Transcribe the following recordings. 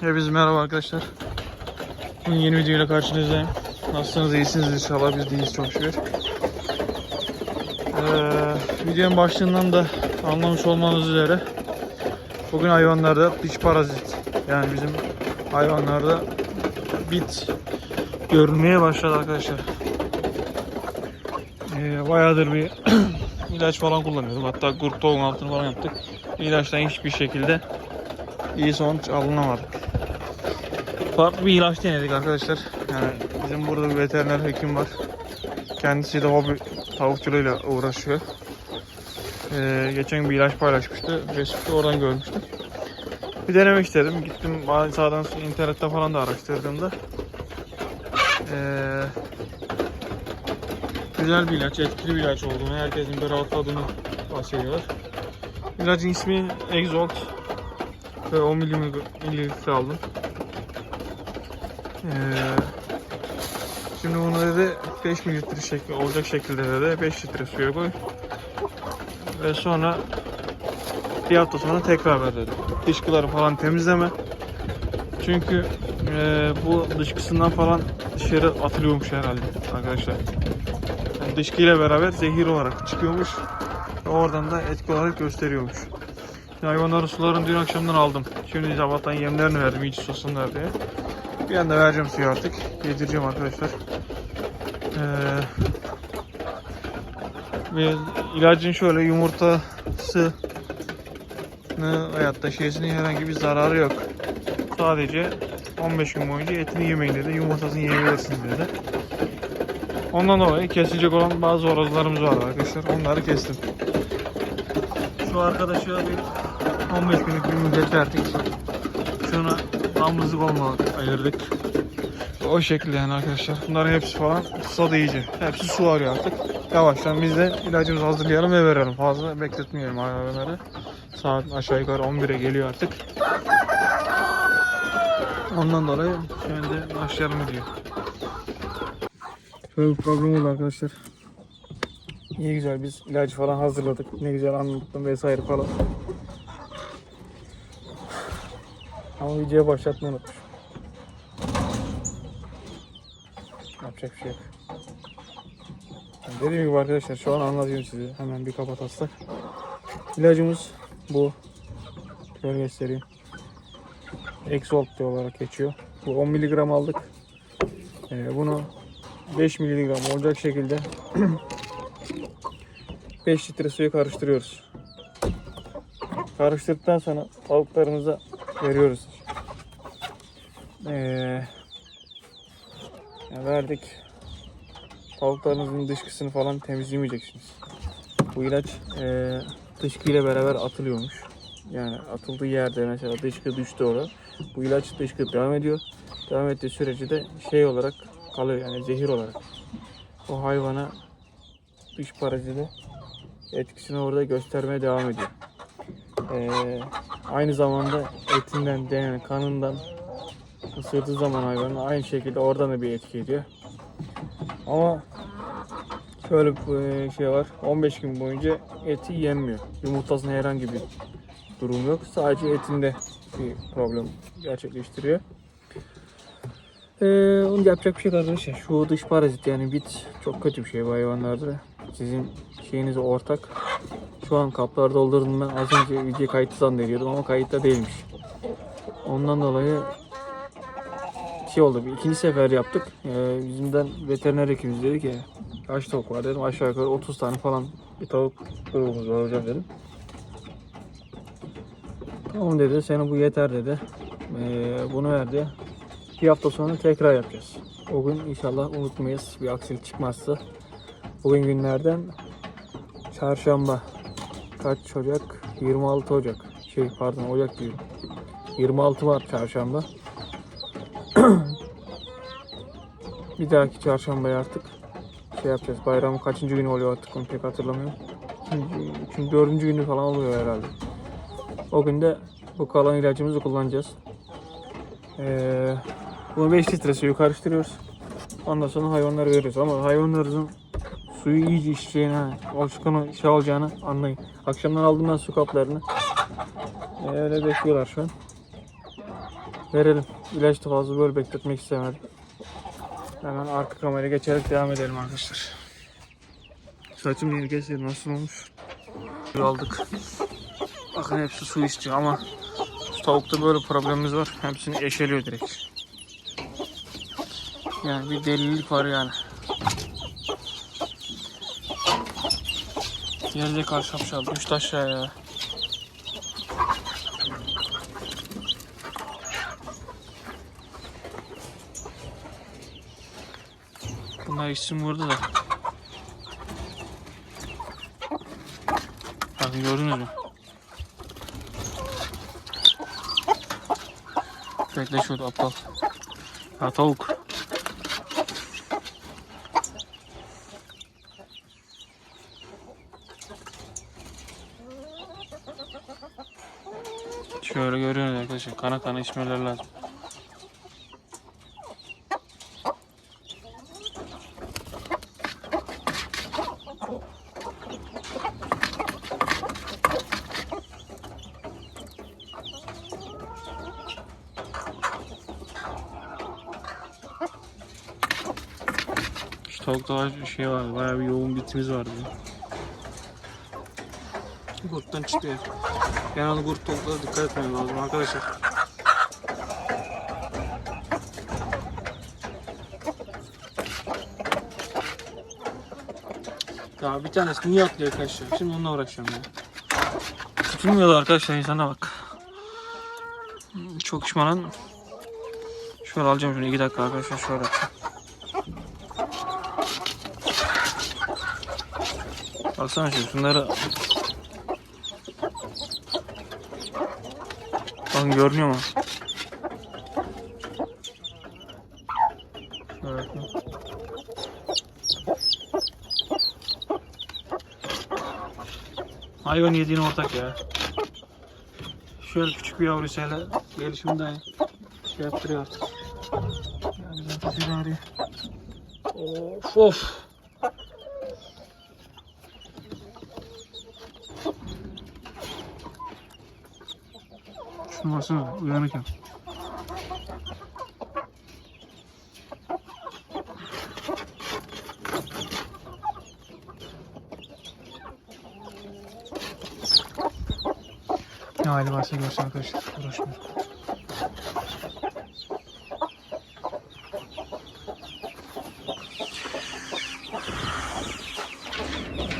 Hepinize merhaba arkadaşlar. Bugün yeni videoyla karşınızdayım. Nasılsınız? İyisiniz inşallah. Biz de çok şükür. Ee, videonun başlığından da anlamış olmanız üzere bugün hayvanlarda diş parazit yani bizim hayvanlarda bit görünmeye başladı arkadaşlar. Ee, bayağıdır bir ilaç falan kullanıyordum. Hatta grup tohum altını falan yaptık. İlaçtan hiçbir şekilde iyi sonuç alınamadı. Farklı bir ilaç denedik arkadaşlar. Yani bizim burada bir veteriner hekim var. Kendisi de hobi tavukçuluğuyla uğraşıyor. Ee, geçen bir ilaç paylaşmıştı. Resipte oradan görmüştüm. Bir denemek istedim. Gittim sağdan internette falan da araştırdığımda. Ee, güzel bir ilaç, etkili bir ilaç olduğunu, herkesin bir rahatladığını bahsediyorlar. İlacın ismi Exalt ve 10 mililitre aldım. Ee, şimdi bunu dedi 5 mililitre şekli olacak şekilde dedi 5 litre suya koy. Ve sonra bir hafta sonra tekrar ver dedi. Dışkıları falan temizleme. Çünkü e, bu dışkısından falan dışarı atılıyormuş herhalde arkadaşlar. Yani dışkıyla beraber zehir olarak çıkıyormuş. Ve oradan da etki olarak gösteriyormuş. Şimdi hayvanların sularını dün akşamdan aldım. Şimdi sabahtan yemlerini verdim hiç susunlar diye. Bir anda vereceğim suyu artık. Yedireceğim arkadaşlar. Ee, ve ilacın şöyle yumurtası hayatta şeysinin herhangi bir zararı yok. Sadece 15 gün boyunca etini yemeyin dedi. Yumurtasını yiyebilirsiniz dedi. Ondan dolayı kesilecek olan bazı horozlarımız var arkadaşlar. Onları kestim. Şu arkadaşa bir 15 günlük bir müddet verdik. Şuna damızlık olmalı ayırdık. O şekilde yani arkadaşlar. Bunların hepsi falan susadı iyice. Hepsi su arıyor artık. Yavaştan biz de ilacımızı hazırlayalım ve verelim. Fazla bekletmeyelim hayvanları. Saat aşağı yukarı 11'e geliyor artık. Ondan dolayı şimdi başlayalım diyor. Şöyle bir problem oldu arkadaşlar. İyi güzel biz ilacı falan hazırladık. Ne güzel anlattım vesaire falan. Ama videoya başlatmayı unutmuş. Yapacak bir şey yok. Yani Dediğim gibi arkadaşlar şu an anlatıyorum size. Hemen bir kapatarsak. İlacımız bu. Şöyle göstereyim. Exalt diye olarak geçiyor. Bu 10 mg aldık. Ee, bunu 5 mg olacak şekilde 5 litre suya karıştırıyoruz. Karıştırdıktan sonra tavuklarımıza veriyoruz. Ee, verdik. Tavuklarınızın dışkısını falan temizlemeyeceksiniz. Bu ilaç e, dışkıyla beraber atılıyormuş. Yani atıldığı yerde mesela dışkı düştü orada. Bu ilaç dışkı devam ediyor. Devam ettiği sürece de şey olarak kalıyor yani zehir olarak. O hayvana dış paraziti etkisini orada göstermeye devam ediyor. Ee, aynı zamanda etinden, yani kanından ısırdığı zaman hayvanı aynı şekilde oradan da bir etki ediyor. Ama şöyle bir şey var. 15 gün boyunca eti yenmiyor. Yumurtasında herhangi bir durum yok. Sadece etinde bir problem gerçekleştiriyor. Ee, onu yapacak bir şey arkadaşlar. Şu dış parazit yani bit çok kötü bir şey bu hayvanlarda. Sizin şeyiniz ortak. Şu an kaplar doldurdum ben. Az önce video kayıtlı zannediyordum ama kayıtta değilmiş. Ondan dolayı şey oldu. İkinci sefer yaptık. Ee, bizimden veteriner hekimimiz dedi ki kaç tavuk var dedim. Aşağı yukarı 30 tane falan bir tavuk grubumuz var hocam dedim. Tamam dedi. Senin bu yeter dedi. Ee, bunu verdi. Bir hafta sonra tekrar yapacağız. O gün inşallah unutmayız. Bir aksilik çıkmazsa. Bugün günlerden çarşamba. Kaç Ocak? 26 Ocak. Şey pardon Ocak diyorum. 26 var çarşamba. Bir dahaki çarşambaya artık şey yapacağız. Bayramın kaçıncı günü oluyor artık onu pek hatırlamıyorum. Üçüncü, dördüncü günü falan oluyor herhalde. O gün de bu kalan ilacımızı kullanacağız. Ee, bunu 5 litre suyu karıştırıyoruz. Ondan sonra hayvanlara veriyoruz. Ama hayvanlarımızın suyu iyice içeceğini, alışkanı şey olacağını anlayın. Akşamdan aldım ben su kaplarını. Ee, öyle bekliyorlar şu an. verelim. İlaç da fazla böyle bekletmek istemedim. Hemen arka kameraya geçerek devam edelim arkadaşlar. Saçım yeni kesildi nasıl olmuş? Aldık. Bakın hepsi su istiyor ama tavukta böyle problemimiz var. Hepsini eşeliyor direkt. Yani bir delilik var yani. Yerde karşı şapşal düştü aşağıya. Bunlar isim vurdu da. Bakın gördünüz mü? Bekle şurada aptal. Ha tavuk. Şöyle görüyorsunuz arkadaşlar. Kana kana içmeleri lazım. Tavukta var bir şey var. Bayağı bir yoğun bitimiz vardı. Kurttan çıkıyor. Genelde kurt tavuklara dikkat etmem lazım arkadaşlar. Ya bir tanesi niye atlıyor arkadaşlar? Şimdi onunla uğraşıyorum ya. Tutulmuyordu arkadaşlar insana bak. Çok şımaran. Şöyle alacağım şunu iki dakika arkadaşlar şöyle. Baksana şu şunları Bakın görünüyor mu? Evet. Hayvan yediğin ortak ya. Şöyle küçük bir yavrusuyla gelişimden şey yaptırıyor artık. Yani zaten arıyor. Of of. Baksana uyanıkken. Ne hali varsa görsün arkadaşlar. Uğraşmıyor.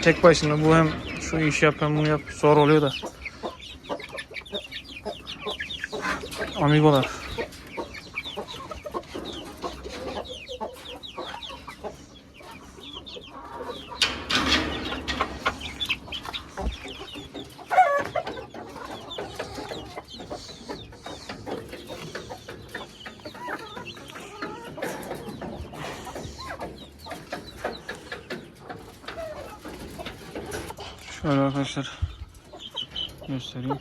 Tek başına bu hem şu iş yap hem bunu yap zor oluyor da. Amigolar. Şöyle arkadaşlar göstereyim.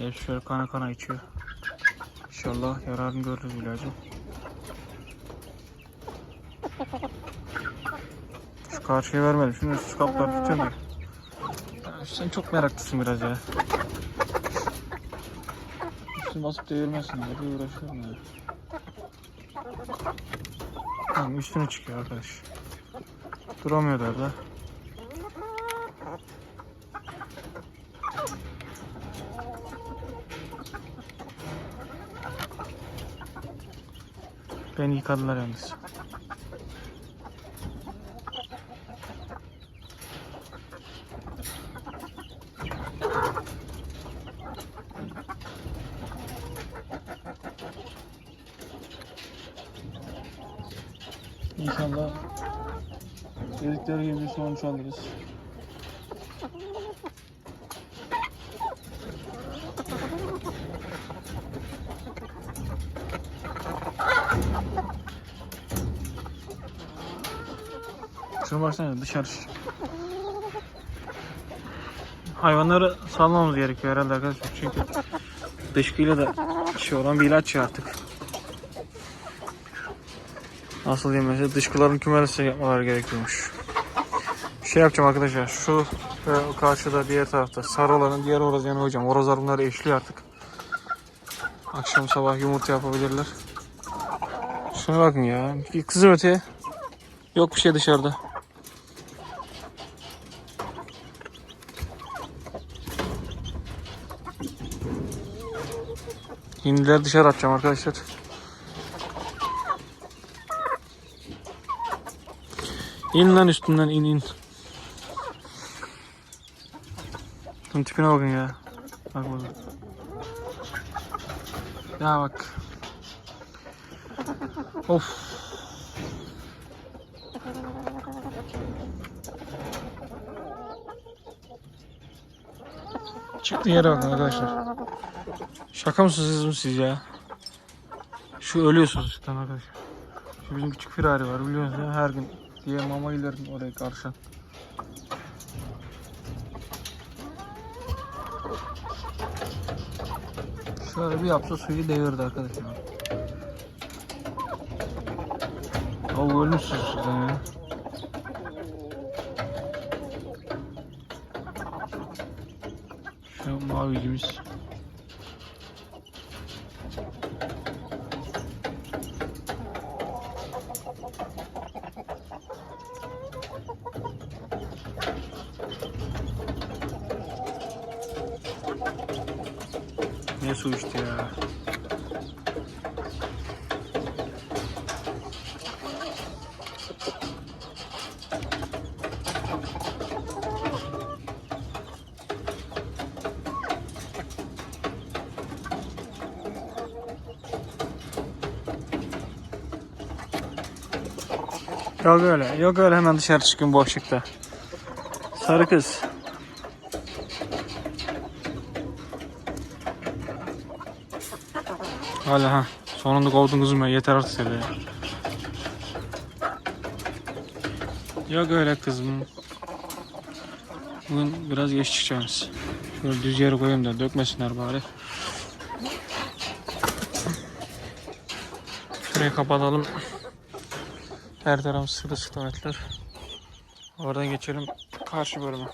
Ya şöyle kana kana içiyor. İnşallah yararını görürüz ilacı. Şu karşıya vermedim. Şunu üst kaplar? Ya Sen çok meraklısın biraz ya. Üstüne basıp devirmesin diye bir uğraşıyorum ya. Tamam üstüne çıkıyor arkadaş. Duramıyorlar da. Beni yıkadılar yalnız. İnşallah dedikleri gibi sonuç alırız. Şuna baksana dışarı. Hayvanları salmamız gerekiyor herhalde arkadaşlar. Çünkü dışkıyla da şey olan bir ilaç ya artık. Nasıl diyeyim mesela dışkıların kümelesi yapmaları gerekiyormuş. Şey yapacağım arkadaşlar şu Ve karşıda diğer tarafta sarı olanın diğer horoz yanı hocam. Horozlar bunları eşliyor artık. Akşam sabah yumurta yapabilirler. Şuna bakın ya. Kızım öteye. Yok bir şey dışarıda. Hindileri dışarı atacağım arkadaşlar. İn lan üstünden in in. Şunun tipine bakın ya. Bak bak. Ya bak. Of. Çıktı yere bakın arkadaşlar. Şaka mısınız mı siz ya? Şu ölüyorsunuz cidden arkadaşlar. Şu bizim küçük firari var biliyorsunuz ya her gün diye mama ilerim oraya karşı. Şöyle bir yapsa suyu devirdi arkadaşlar. O ölümsüz cidden ya. Şu mavicimiz. Ne su içti ya. Yok öyle, yok öyle hemen dışarı çıkın boşlukta. Sarı kız. Hala ha. Sonunda kovdun kızım ya. Yeter artık seni ya. Yok öyle kızım. Bugün biraz geç çıkacağız. Şöyle düz yere koyayım da dökmesinler bari. Şurayı kapatalım. Her taraf sırı sıkıntılar. Oradan geçelim karşı bölüme.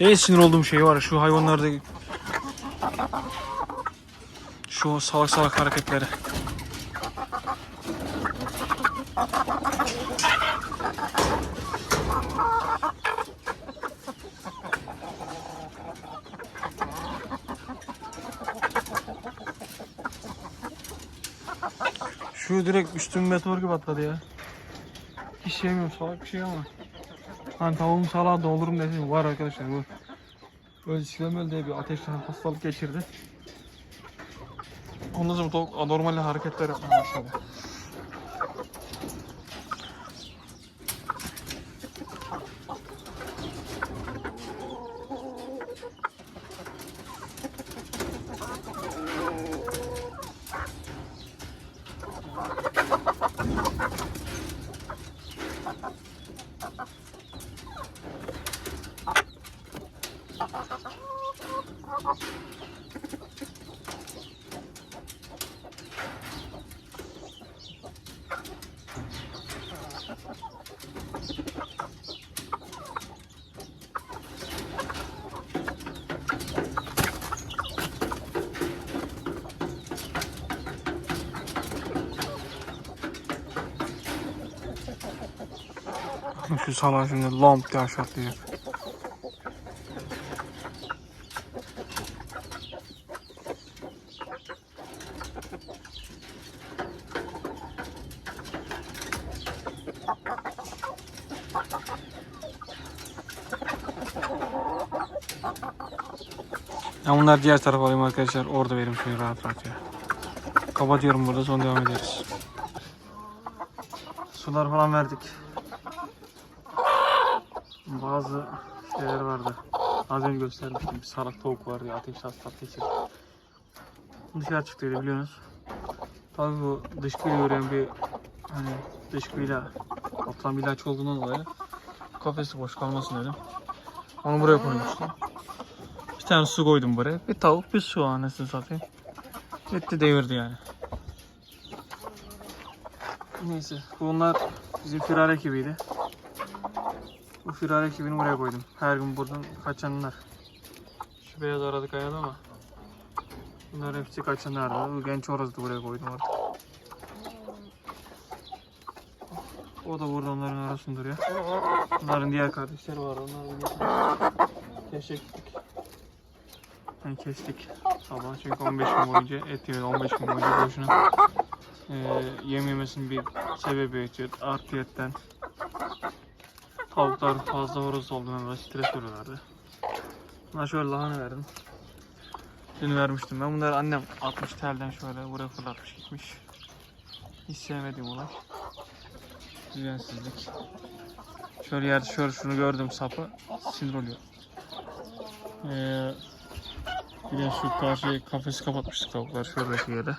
En sinir olduğum şey var şu hayvanlarda şu salak salak hareketleri. Şu direkt üstüm meteor gibi atladı ya. Hiç sevmiyorum salak bir şey ama. Hani tavuğum salağa doldurum dedim var arkadaşlar bu. Böyle silemel diye bir ateşten hastalık geçirdi. Ondan sonra tavuk anormal hareketler yapmaya başladı. Şu salağı şimdi lamp diye aşağı atlayacak. Ben bunlar diğer tarafa alayım arkadaşlar. Orada verim suyu rahat rahat ya. Kapatıyorum burada sonra devam ederiz. Sular falan verdik. Bazı şeyler vardı. Az önce göstermiştim. Bir salak tavuk vardı ya. Ateş hastası geçirdi. Dışarı çıktıydı biliyorsunuz. Tabii bu dışkıyla yürüyen bir hani dışkıyla Kaptan bir ilaç olduğundan dolayı kafesi boş kalmasın dedim. Onu buraya koymuştum. Tane su koydum buraya. Bir tavuk bir su anasını satayım. Gitti devirdi yani. Neyse bunlar bizim firar ekibiydi. Bu firar ekibini buraya koydum. Her gün buradan kaçanlar. Şu beyaz aradık ayadı ama Bunlar hepsi kaçanlardı. Bu genç orası buraya koydum artık. O da burada onların arasında duruyor. Bunların diğer kardeşleri var. Onları bir Yani kestik. Sabah çünkü 15 gün boyunca et yemedi. 15 gün boyunca boşuna e, yem yemesinin bir sebebi yok. Artıyetten tavuklar fazla horoz olduğuna dolayı stres oluyorlardı. Buna şöyle lahana verdim. Dün vermiştim ben. Bunları annem atmış telden şöyle buraya fırlatmış gitmiş. Hiç sevmediğim olay. Düzensizlik. Şöyle yerde şöyle şunu gördüm sapı sinir oluyor. Ee, de şu karşı kafesi kapatmıştık tavuklar şuradaki yere.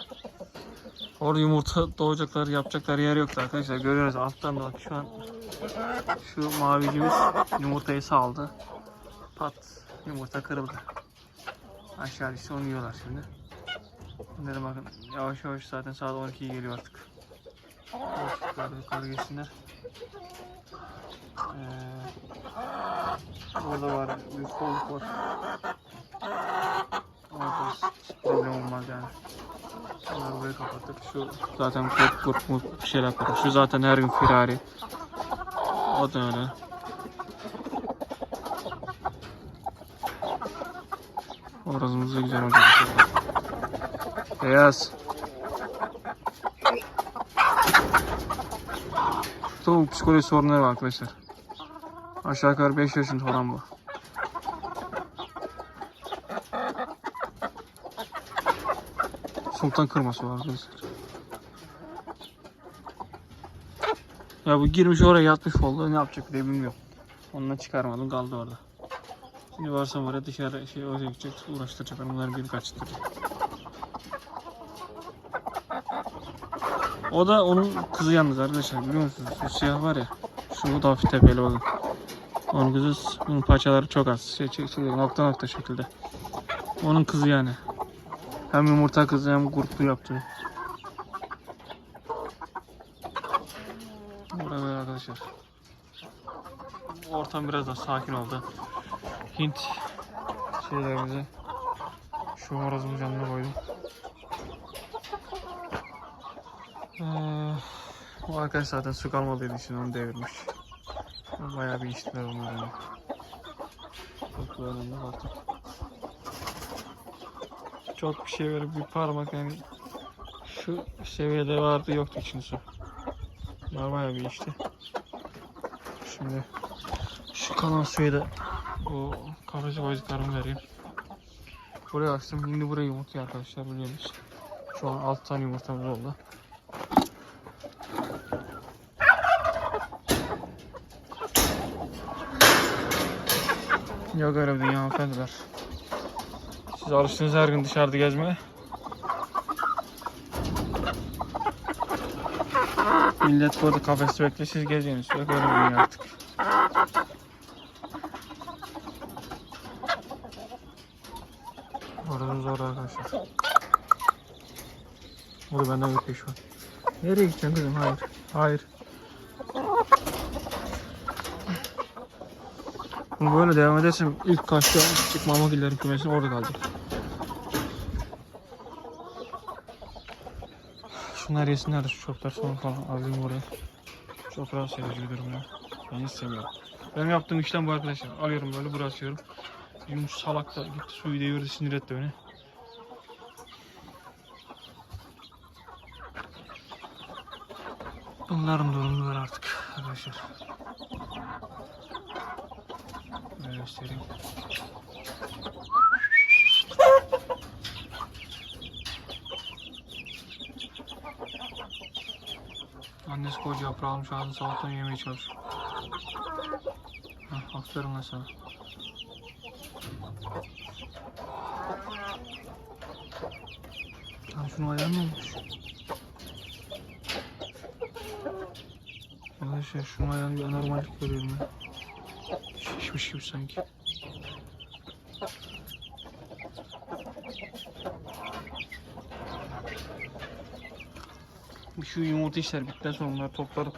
Orada yumurta doğacaklar yapacaklar yer yoktu arkadaşlar. Görüyoruz alttan da bak şu an şu mavicimiz yumurtayı saldı. Pat yumurta kırıldı. Aşağı işte onu yiyorlar şimdi. Bunları bakın yavaş yavaş zaten saat 12'ye geliyor artık. Yukarı yukarı geçsinler. Ee, burada var bir kolluk var. Problem olmaz yani. Bunları buraya kapattık. Şu zaten kurt kurt bir şeyler kapattık. Şu zaten her gün firari. O da öyle. Da güzel olacak. Beyaz. Tavuk psikoloji sorunları var arkadaşlar. Aşağı yukarı 5 yaşında falan bu. Sultan kırması var arkadaşlar. Ya bu girmiş oraya yatmış oldu. Ne yapacak diye bilmiyorum. Onunla çıkarmadım kaldı orada. Şimdi varsam oraya dışarı şey oraya gidecek uğraştıracak. Ben bunları bir kaçtıracak. O da onun kızı yalnız arkadaşlar biliyor musunuz? Şu siyah var ya. Şu da hafif tepeli olan. Onun kızı bunun paçaları çok az. Şey, şey, şey, nokta nokta şekilde. Onun kızı yani. Hem yumurta kızı hem kurtlu yaptı. Buraya böyle arkadaşlar. Ortam biraz daha sakin oldu. Hint şeylerimizi şu horozumuzun yanına koydum. Ee, bu arkadaş zaten su kalmadıydı için onu devirmiş. Bayağı bir içtiler onlar yani. Çok böyle baktık. Çok bir şey verip bir parmak yani şu seviyede vardı yoktu için su. Bayağı bir içti. Şimdi şu kalan suyu da bu kafesi koyduklarımı vereyim. Buraya açtım. Şimdi buraya yumurtluyor arkadaşlar biliyorsunuz. Şu an 6 tane yumurtamız oldu. Yok öyle bir dünya hanımefendiler. Siz alıştınız her gün dışarıda gezmeye. Millet burada kafeste bekliyor, siz geziyorsunuz. Yok öyle bir artık. Orada zor arkadaşlar. Burada benden bir peş var. Nereye gideceksin kızım? Hayır. Hayır. Böyle devam edersem ilk kaçta çıkmama gillerin kümesine orada kalacak. Şunlar yesinler de şu çöpler sonra falan alayım oraya. Çok rahatsız edici bir durum ya. Ben hiç sevmiyorum. Benim yaptığım işlem bu arkadaşlar. Alıyorum böyle buraya asıyorum. Yunus salak da gitti suyu devirdi sinir etti beni. Bunların durumu var artık arkadaşlar. Böyle göstereyim. Annesi koca yaprağı almış ağzını sabahtan yemeye çalışıyor. Hah, aferin lan sana. Lan şunun ayağı ne olmuş? Arkadaşlar şunu ayağında bir anormallik görüyorum ya. Şişmiş gibi sanki. Şu yumurta işler bittikten sonra bunları toplarım.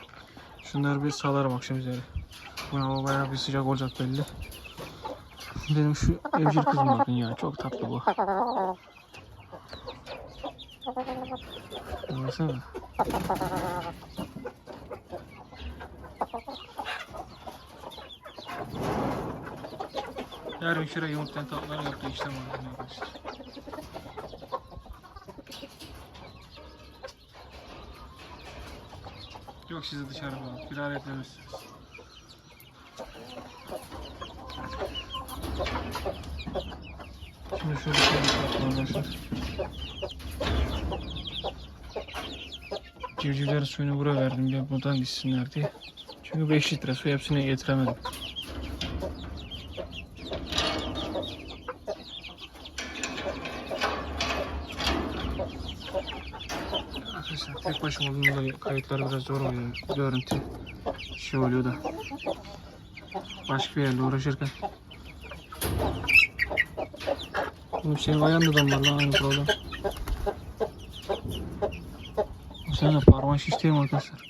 Şunları bir salarım akşam üzeri. Bu hava bayağı bir sıcak olacak belli. Benim şu evcil kızım bakın ya çok tatlı bu. Baksana. Yarın şuraya yumurtadan tatlıları yaptı işte var arkadaşlar. Yok sizi dışarı falan. Firar etmemişsiniz. Şimdi şöyle bir yapalım arkadaşlar. Civcivlerin suyunu buraya verdim diye buradan içsinler diye. Çünkü 5 litre su hepsine getiremedim. Arkadaşlar tek başıma olduğumda kayıtları biraz zor oluyor. Görüntü şey oluyor da. Başka bir yerle uğraşırken. Bu şey ayağında da var lan aynı problem. Bu sene parmağı şişteyim arkadaşlar.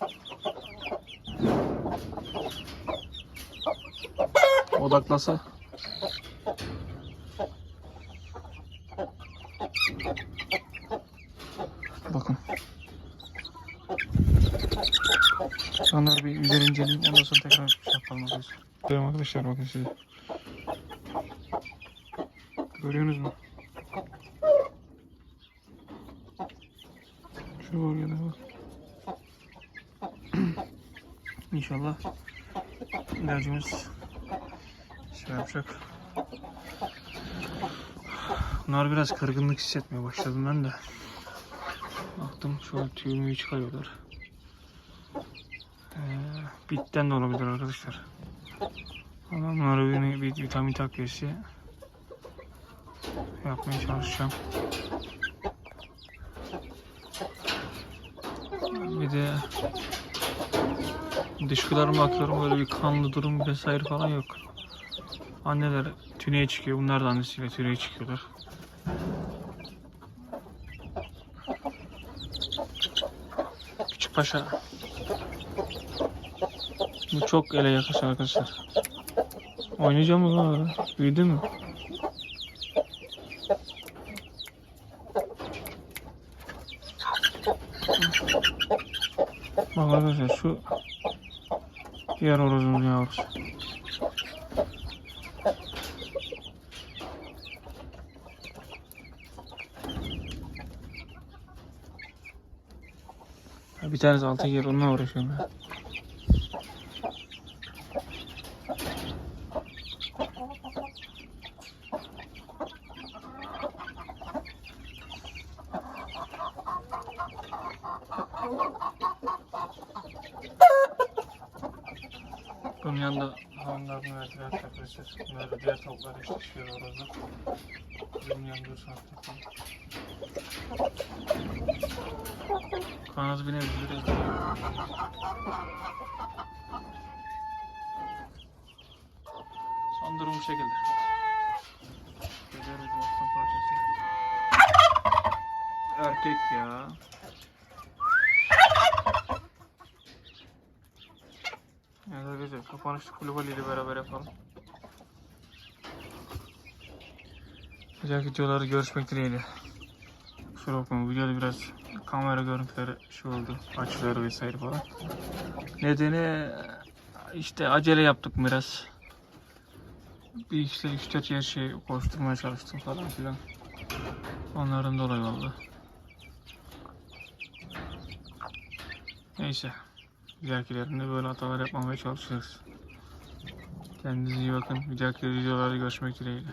Odaklasa. Onları bir güzel inceleyeyim. Ondan sonra tekrar şey yapalım arkadaşlar. Görüyorum arkadaşlar bakın size. Görüyorsunuz mu? Şu bölgede bak. İnşallah ilacımız şey yapacak. Bunlar biraz kırgınlık hissetmeye başladım ben de. Baktım şöyle tüyümü çıkarıyorlar. Bitten de olabilir arkadaşlar. Ama bunlara bir, bir vitamin takviyesi yapmaya çalışacağım. Bir de dışkılarıma bakıyorum böyle bir kanlı durum vesaire falan yok. Anneler tüneye çıkıyor. Bunlar da annesiyle tüneye çıkıyorlar. Küçük paşa. Bu çok ele yakışır arkadaşlar. Oynayacağım mı lan orada? Büyüdü mü? Bak arkadaşlar şu diğer horozumuz yavrusu. Bir tanesi altı yer onunla uğraşıyorum ya. Bunun yanında hanımlarını verdiler arkadaşlar. Bunlar da diğer tavuklar eşleşiyor orada. Yanında dursun artık. Kanat binebilir. Son durum bu şekilde. Görüyoruz aslan parçası. Erkek ya. Evet arkadaşlar kapanışlı kulübali ile beraber yapalım. Güzel videoları görüşmek dileğiyle. Kusura bakmayın videoda biraz kamera görüntüleri şu oldu. Açıları vesaire falan. Nedeni işte acele yaptık biraz. Bir işte 3-4 yer şey koşturmaya çalıştım falan filan. Onların dolayı oldu. Neyse. Diğerkilerinde böyle hatalar yapmamaya çalışıyoruz. Kendinize iyi bakın. Bir dahaki videolarda görüşmek dileğiyle.